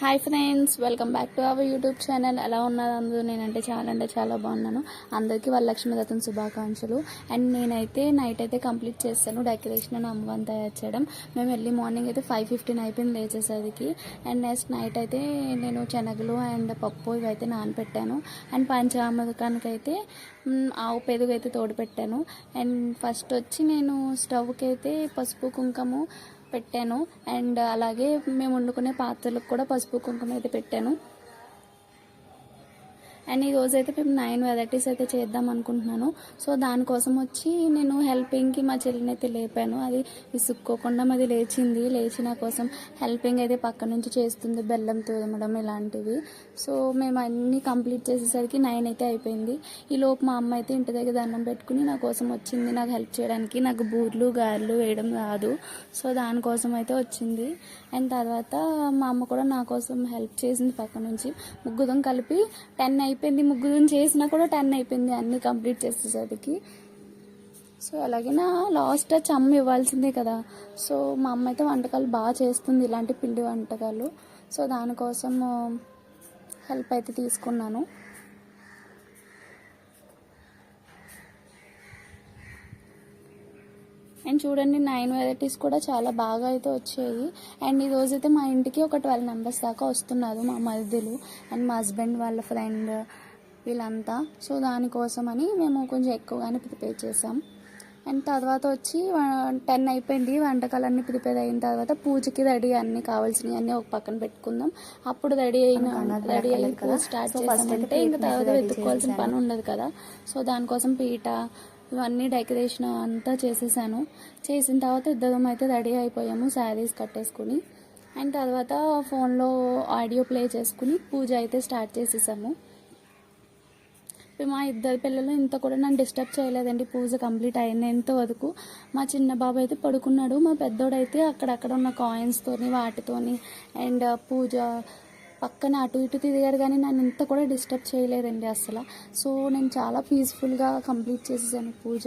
Hi friends welcome back to our YouTube channel. ఎలా ఉన్నారు అందరూ? నేనంటే చాలా అంటే చాలా బాగున్నాను. అందరికీ వాళ్ళ లక్ష్మీ రథం శుభాకాంక్షలు. అండ్ నేనైతే నైట్ అయితే కంప్లీట్ చేస్తాను. డెకరేషన్ అని అమ్మవారిని తయారు చేయడం. మేము ఎర్లీ మార్నింగ్ అయితే ఫైవ్ ఫిఫ్టీన్ అయిపోయింది లేచేసరికి. అండ్ నెక్స్ట్ నైట్ అయితే నేను శనగలు అండ్ పప్పు ఇవైతే నానపెట్టాను. అండ్ పంచామృతానికైతే అయితే ఆవు పెరుగు అయితే తోడు పెట్టాను అండ్ ఫస్ట్ వచ్చి నేను స్టవ్కి అయితే పసుపు కుంకుమ పెట్టాను. అండ్ అలాగే మేము వండుకునే పాత్రలకు కూడా పసుపు కుంకుమ అయితే పెట్టాను. అండ్ ఈ రోజు అయితే మేము నైన్ వెరైటీస్ అయితే చేద్దాం అనుకుంటున్నాను. సో దానికోసం వచ్చి నేను హెల్పింగ్కి మా చెల్లిని అయితే లేపాను. అది విసుక్కోకుండా మాది లేచింది. లేచి నా కోసం హెల్పింగ్ అయితే పక్క నుంచి చేస్తుంది. బెల్లం తురమడం ఇలాంటివి. సో మేము అన్నీ కంప్లీట్ చేసేసరికి నైన్ అయితే అయిపోయింది. ఈ లోపు మా అమ్మ అయితే ఇంటి దగ్గర దండం పెట్టుకుని నా కోసం వచ్చింది. నాకు హెల్ప్ చేయడానికి నాకు బూర్లు గారెలు వేయడం రాదు. సో దానికోసం అయితే వచ్చింది. అండ్ తర్వాత మా అమ్మ కూడా నా కోసం హెల్ప్ చేసింది పక్క నుంచి. ముగ్గురం కలిపి టెన్ అయిపోయింది. ముగ్గురం చేసినా కూడా టెన్ అయిపోయింది అన్నీ కంప్లీట్ చేసేసరికి. సో అలాగే నా లాస్ట్ టచ్ అమ్మ ఇవ్వాల్సిందే కదా. సో మా అమ్మ అయితే వంటకాలు బాగా చేస్తుంది ఇలాంటి పిండి వంటకాలు. సో దానికోసం హెల్ప్ అయితే తీసుకున్నాను. అండ్ చూడండి నైన్ వెరైటీస్ కూడా చాలా బాగా అయితే వచ్చాయి. అండ్ ఈ రోజైతే మా ఇంటికి ఒక ట్వెల్వ్ మెంబర్స్ దాకా వస్తున్నారు మా మరిదులు అండ్ మా హస్బెండ్ వాళ్ళ ఫ్రెండ్ వీళ్ళంతా. సో దానికోసం అని మేము కొంచెం ఎక్కువగానే ప్రిపేర్ చేసాం అండ్ తర్వాత వచ్చి టెన్ అయిపోయింది వంటకాలన్నీ ప్రిపేర్ అయిన తర్వాత పూజకి రెడీ అన్ని కావాల్సినవి అన్నీ ఒక పక్కన పెట్టుకుందాం. అప్పుడు రెడీ అయిన రెడీ అయిన స్టార్ట్ చేసామంటే ఇంకా తర్వాత వెతుక్కోవాల్సిన పని ఉండదు కదా. సో దానికోసం పీట ఇవన్నీ డెకరేషన్ అంతా చేసేసాను. చేసిన తర్వాత ఇద్దరం అయితే రెడీ అయిపోయాము శారీస్ కట్టేసుకుని. అండ్ తర్వాత ఫోన్లో ఆడియో ప్లే చేసుకుని పూజ అయితే స్టార్ట్ చేసేసాము. మా ఇద్దరు పిల్లలు ఇంత కూడా నన్ను డిస్టర్బ్ చేయలేదండి. పూజ కంప్లీట్ అయినంత వరకు మా చిన్న బాబు అయితే పడుకున్నాడు. మా పెద్దోడైతే అక్కడక్కడ ఉన్న కాయిన్స్తోని వాటితోని అండ్ పూజ పక్కన అటు ఇటు తిరిగారు కానీ నన్ను ఇంత కూడా డిస్టర్బ్ చేయలేదండి అసలు. సో నేను చాలా పీస్ఫుల్గా కంప్లీట్ చేసేసాను పూజ.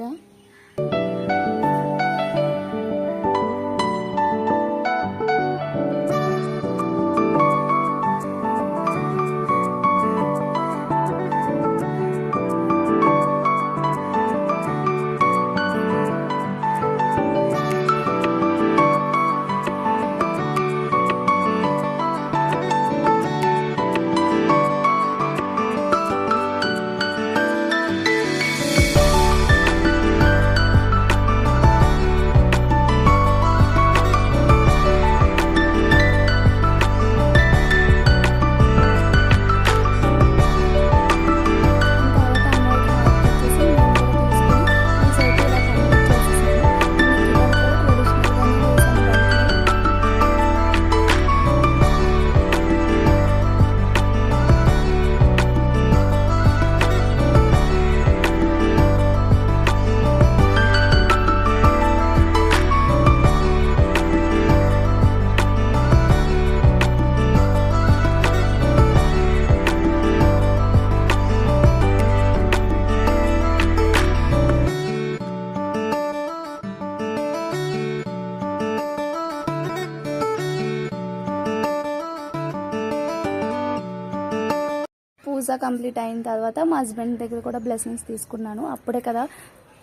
పూజ కంప్లీట్ అయిన తర్వాత మా హస్బెండ్ దగ్గర కూడా బ్లెస్సింగ్స్ తీసుకున్నాను. అప్పుడే కదా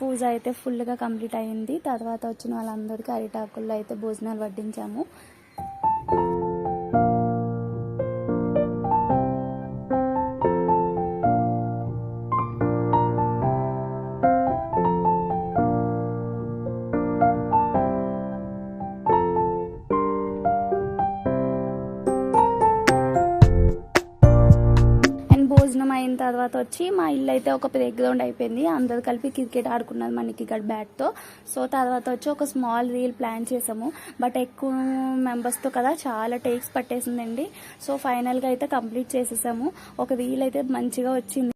పూజ అయితే ఫుల్గా కంప్లీట్ అయింది. తర్వాత వచ్చిన వాళ్ళందరికీ అరిటాకుల్లో అయితే భోజనాలు వడ్డించాము. తర్వాత వచ్చి మా ఇల్లు అయితే ఒక ప్లే గ్రౌండ్ అయిపోయింది. అందరు కలిపి క్రికెట్ ఆడుకున్నారు మన క్రికెట్ బ్యాట్తో సో తర్వాత వచ్చి ఒక స్మాల్ రీల్ ప్లాన్ చేసాము. బట్ ఎక్కువ మెంబర్స్తో కదా చాలా టేక్స్ పట్టేసిందండి. సో ఫైనల్గా అయితే కంప్లీట్ చేసేసాము. ఒక రీల్ అయితే మంచిగా వచ్చింది.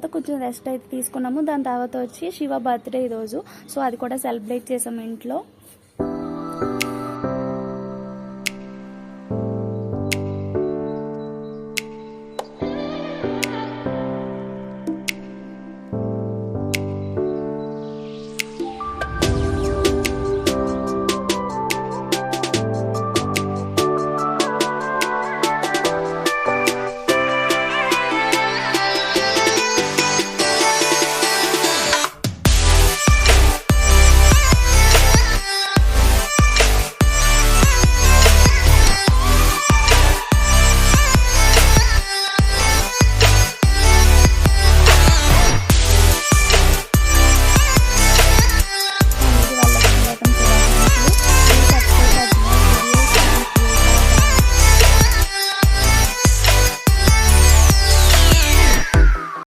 తర్వాత కొంచెం రెస్ట్ అయితే తీసుకున్నాము. దాని తర్వాత వచ్చి శివ బర్త్డే ఈరోజు సో అది కూడా సెలబ్రేట్ చేసాము ఇంట్లో.